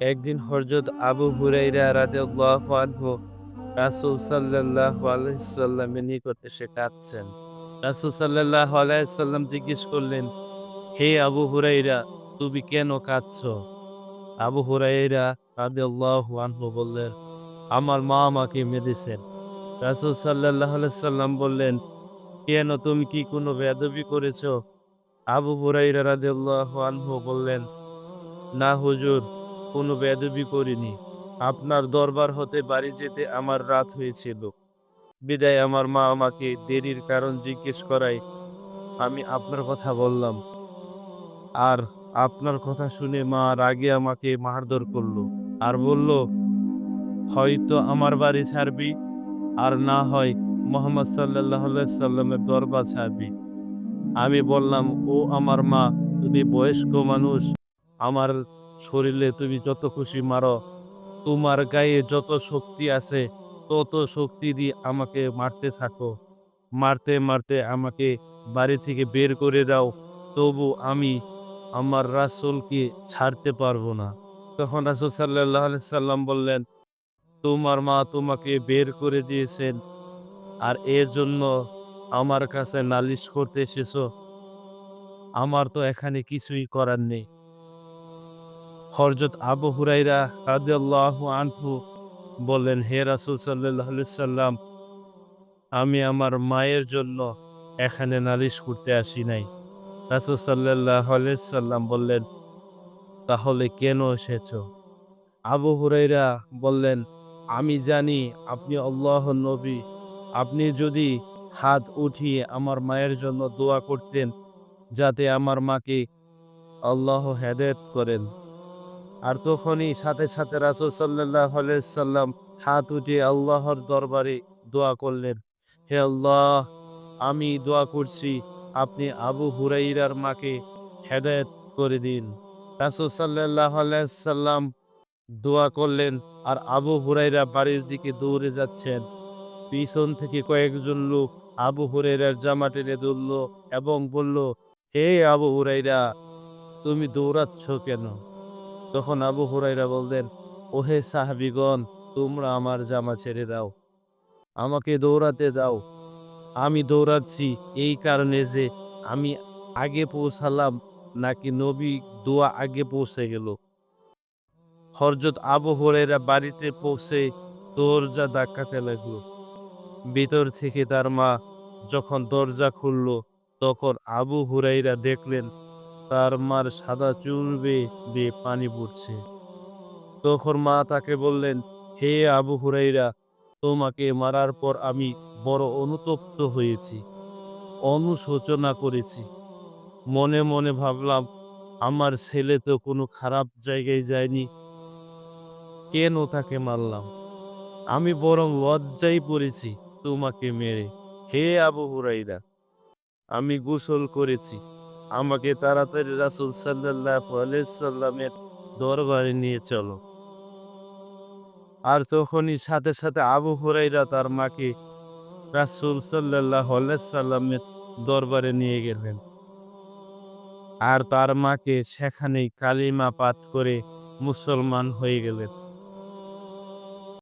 একদিন হযরত আবু হুরাইরা রাদিয়াল্লাহু আনহু রাসূল সাল্লাল্লাহু আলাইহি সাল্লামের নিকট এসে কাঁদছেন। রাসূল সাল্লাল্লাহু আলাইহি সাল্লাম জিজ্ঞেস করলেন, হে আবু হুরাইরা তুমি কেন কাঁদছো? আবু হুরাইরা রাদিয়াল্লাহু আনহু বললেন, আমার মা আমাকে মেরেছেন। রাসূল সাল্লাল্লাহু আলাইহি সাল্লাম বললেন, কেন তুমি কি কোনো বেদবি করেছ আবু হুরাইরা রাদিয়াল্লাহু আনহু বললেন, না হুজুর কোনো বেদবি করিনি। আপনার দরবার হতে বাড়ি যেতে আমার রাত হয়েছিল। বিদায় আমার মা আমাকে দেরির কারণ জিজ্ঞেস করায় আমি আপনার কথা বললাম। আর আপনার কথা শুনে মা রাগে আমাকে মারধর করল। আর বলল, হয়তো আমার বাড়ি ছাড়বি আর না হয় মোহাম্মদ সাল্লামের দরবার ছাড়বি। আমি বললাম, ও আমার মা তুমি বয়স্ক মানুষ আমার শরীরে তুমি যত খুশি মারো। তোমার গায়ে যত শক্তি আছে, তত শক্তি দিয়ে আমাকে মারতে থাকো। মারতে মারতে আমাকে বাড়ি থেকে বের করে দাও। তবু আমি আমার রাসুলকে ছাড়তে পারব না। তখন রাসূল আলাইহি সাল্লাম বললেন, তোমার মা তোমাকে বের করে দিয়েছেন, আর এর জন্য আমার কাছে নালিশ করতে এসেছ। আমার তো এখানে কিছুই করার নেই। হরজত আবু হুরাইরা রাদিয়াল্লাহু আনহু বললেন, হে রাসূল আলাইহি সাল্লাম আমি আমার মায়ের জন্য এখানে নালিশ করতে আসি নাই। রাসূল আলাইহি সাল্লাম বললেন, তাহলে কেন এসেছ? আবু হুরাইরা বললেন, আমি জানি আপনি আল্লাহ নবী। আপনি যদি হাত উঠিয়ে আমার মায়ের জন্য দোয়া করতেন, যাতে আমার মাকে আল্লাহ হেদায়েত করেন। আর তখনই সাথে সাথে রাসূল আলাইহি সাল্লাম হাত উঠিয়ে আল্লাহর দরবারে দোয়া করলেন, হে আল্লাহ, আমি দোয়া করছি, আপনি আবু হুরাইরার মাকে হেদায়েত করে দিন। রাসূল আলাইহি সাল্লাম দোয়া করলেন আর আবু হুরাইরা বাড়ির দিকে দৌড়ে যাচ্ছেন। পিছন থেকে কয়েকজন লোক আবু হুরাইরার জামা টেনে ধরল এবং বলল, হে আবু হুরাইরা তুমি দৌড়াচ্ছ কেন? তখন আবু হুরাইরা বললেন, ওহে সাহাবিগণ, তোমরা আমার জামা ছেড়ে দাও, আমাকে দৌড়াতে দাও। আমি দৌড়াচ্ছি এই কারণে যে আমি আগে পৌঁছালাম নাকি নবী দোয়া আগে পৌঁছে গেল। হরজত আবু হুরাইরা বাড়িতে পৌঁছে দরজা ধাক্কাতে লাগল। ভিতর থেকে তার মা যখন দরজা খুলল, তখন আবু হুরাইরা দেখলেন তার মার সাদা চুল বেয়ে পানি পড়ছে। তখন মা তাকে বললেন, হে আবু হুরাইরা, তোমাকে মারার পর আমি বড় অনুতপ্ত হয়েছি, অনুশোচনা করেছি। মনে মনে ভাবলাম, আমার ছেলে তো কোনো খারাপ জায়গায় যায়নি। কেন তাকে মারলাম? আমি বরং লজ্জায় পড়েছি তোমাকে মেরে। হে আবু হুরাইরা, আমি গোসল করেছি আমাকে তাড়াতাড়ি রাসূল সাল্লাল্লাহু আলাইহি সাল্লামের দরবারে নিয়ে চলো। আর তখনই সাথে সাথে আবু হুরাইরা তার মাকে রাসূল সাল্লাল্লাহু আলাইহি সাল্লামের দরবারে নিয়ে গেলেন। আর তার মাকে সেখানেই কালিমা পাঠ করে মুসলমান হয়ে গেলেন।